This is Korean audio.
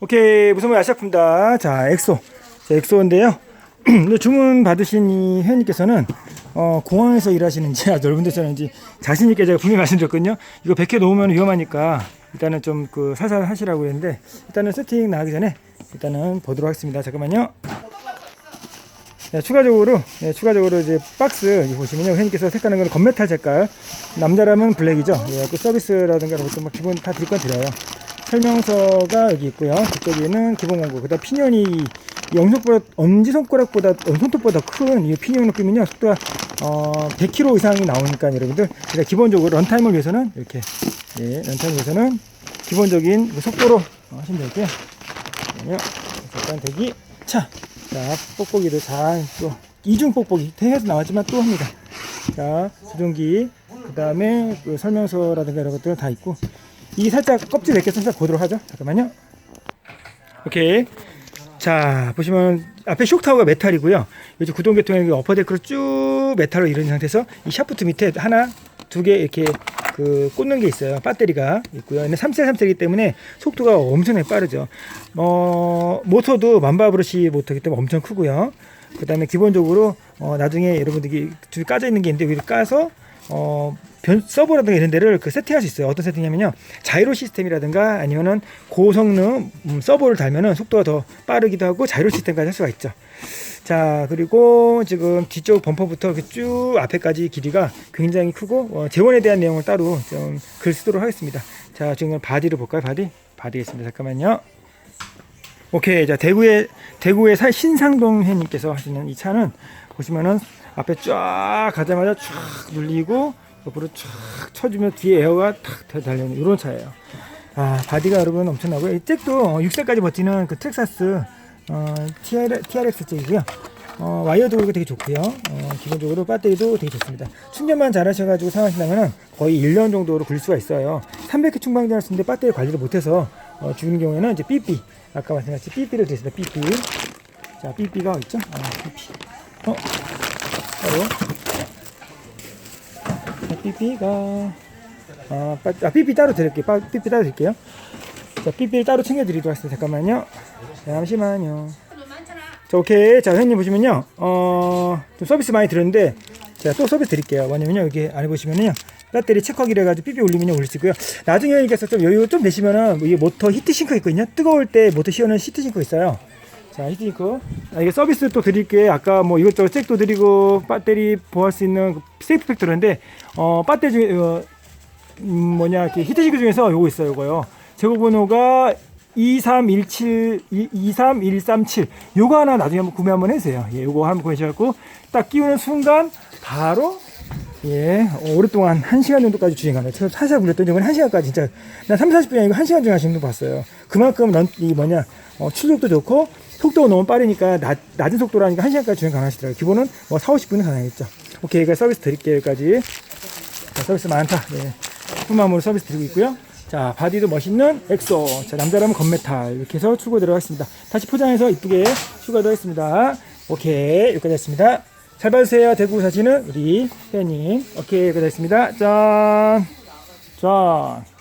오케이 무슨 뭐 아시아품다. 자 엑소. 자 엑소인데요. 주문 받으신 이 회원님께서는 어, 공항에서 일하시는지 아주 넓은 데서 하는지 자신 있게 제가 분명히 말씀드렸거든요. 이거 100개 놓으면 위험하니까 일단은 좀 그 살살 하시라고 했는데 일단은 세팅 나가기 전에 일단은 보도록 하겠습니다. 잠깐만요. 네, 추가적으로 네, 추가적으로 이제 박스 이 보시면요. 회원님께서 색깔하는 건 건메탈 색깔. 남자라면 블랙이죠. 예, 그 서비스라든가 것도 막 기본 다 드릴 건 드려요 설명서가 여기 있고요. 그쪽에는 기본 공고. 그다음 피니언이 영속보다 엄지 손가락보다 손톱보다 큰 이 피니언을 끼면요 속도가 어 100km 이상이 나오니까 여러분들 그러니까 기본적으로 런타임을 위해서는 이렇게 예 런타임 위해서는 기본적인 그 속도로 어, 하시면 되고요. 잠깐 대기 차. 자 뽁뽁이를 잘또 이중 뽁뽁이 대에서 나왔지만 또 합니다. 자 수동기 그 다음에 그 설명서라든가 이런 것들은 다 있고 이 살짝 껍질 벗겨 살짝 보도록 하죠. 잠깐만요. 오케이. 자 보시면 앞에 쇼크타워가 메탈이고요. 요즘 구동계통의 어퍼 데크로 쭉 메탈로 이루어진 상태에서 이 샤프트 밑에 하나 두 개 이렇게 그 꽂는 게 있어요. 배터리가 있고요. 근데 3세 3세이기 때문에 속도가 엄청나게 빠르죠. 어 모터도 만바브러시 모터이기 때문에 엄청 크고요. 그 다음에 기본적으로 어, 나중에 여러분들이 줄 까져 있는 게 있는데 위를 까서 어, 변, 서버라든가 이런 데를 그 세팅할 수 있어요. 어떤 세팅이냐면요. 자이로 시스템이라든가 아니면은 고성능 음, 서버를 달면은 속도가 더 빠르기도 하고 자이로 시스템까지 할 수가 있죠. 자, 그리고 지금 뒤쪽 범퍼부터 이렇게 쭉 앞에까지 길이가 굉장히 크고 어, 재원에 대한 내용을 따로 좀 글 쓰도록 하겠습니다. 자, 지금 바디를 볼까요? 바디? 바디겠습니다. 잠깐만요. 오케이. 자, 대구의 대구의 살 신상동 회님께서 하시는 이 차는 보시면은 앞에 쫙 가자마자 쫙 눌리고 옆으로 쫙 쳐주면 뒤에 에어가 탁 달려있는 이런 차예요. 아, 바디가 여러분 엄청나고요. 이 잭도 6세까지 버티는 그 텍사스 어, TR, TRX 잭이고요. 어, 와이어도 그렇고 되게 좋고요. 어, 기본적으로 배터리도 되게 좋습니다. 충전만 잘 하셔가지고 사용하신다면 거의 1년 정도로 굴릴 수가 있어요. 300회 충방전을 쓰는데 배터리 관리를 못해서 어, 죽는 경우에는 이제 삐삐 아까 말씀하신 삐삐를 드렸습니다. 삐삐 자 삐삐가 있죠? 아, 삐삐 어? 바로 자, 삐삐가 아, 빠, 아 삐삐 따로 드릴게요. 빠, 삐삐 따로 드릴게요. 자 삐삐를 따로 챙겨 드리도록 하겠습니다. 잠깐만요. 잠시만요. 자, 오케이. 자, 회원님 보시면요. 어, 좀 서비스 많이 들었는데, 제가 또 서비스 드릴게요. 뭐냐면요. 여기 안에 보시면요. 배터리 체크하기로 해가지고 삐삐 올리면 올릴 수 있고요. 나중에 회원님께서 좀 여유 좀 내시면은, 이게 모터 히트싱크 있거든요. 뜨거울 때 모터 씌우는 히트싱크 있어요. 자, 히트싱크. 아, 이게 서비스 또 드릴게. 아까 뭐 이것저것 잭도 드리고, 배터리 보호할 수 있는 그 세이프팩 들었는데, 어, 배터리 중에, 어, 음, 뭐냐, 히트싱크 중에서 요거 있어요. 요거요. 제고 번호가 23172 23137 요거 하나 나중에 한번 구매 한번 해주세요. 예, 요거 한번 구매하셔갖고 딱 끼우는 순간 바로 예, 어, 오랫동안 1시간 정도까지 주행 가능해요. 제가 살살 굴렸더니 이건 1시간까지 진짜 난 3, 40분이 아니고 1시간 중에 하시는 분 봤어요. 그만큼 런, 이 뭐냐 어, 출력도 좋고 속도가 너무 빠르니까 낮, 낮은 속도라니까 1시간까지 주행 가능하시더라고요. 기본은 뭐 4, 50분은 가능하겠죠. 오케이, 이거 서비스 드릴게요. 여기까지. 자, 서비스 많다. 네. 품마음으로 서비스 드리고 있고요. 자, 바디도 멋있는 엑소. 자, 남자라면 건메탈. 이렇게 해서 출고 들어가겠습니다. 다시 포장해서 이쁘게 출고도 하겠습니다. 오케이. 여기까지 했습니다. 잘 봐주세요. 대구 사시는 우리 회원님. 오케이. 여기까지 했습니다. 짠. 짠.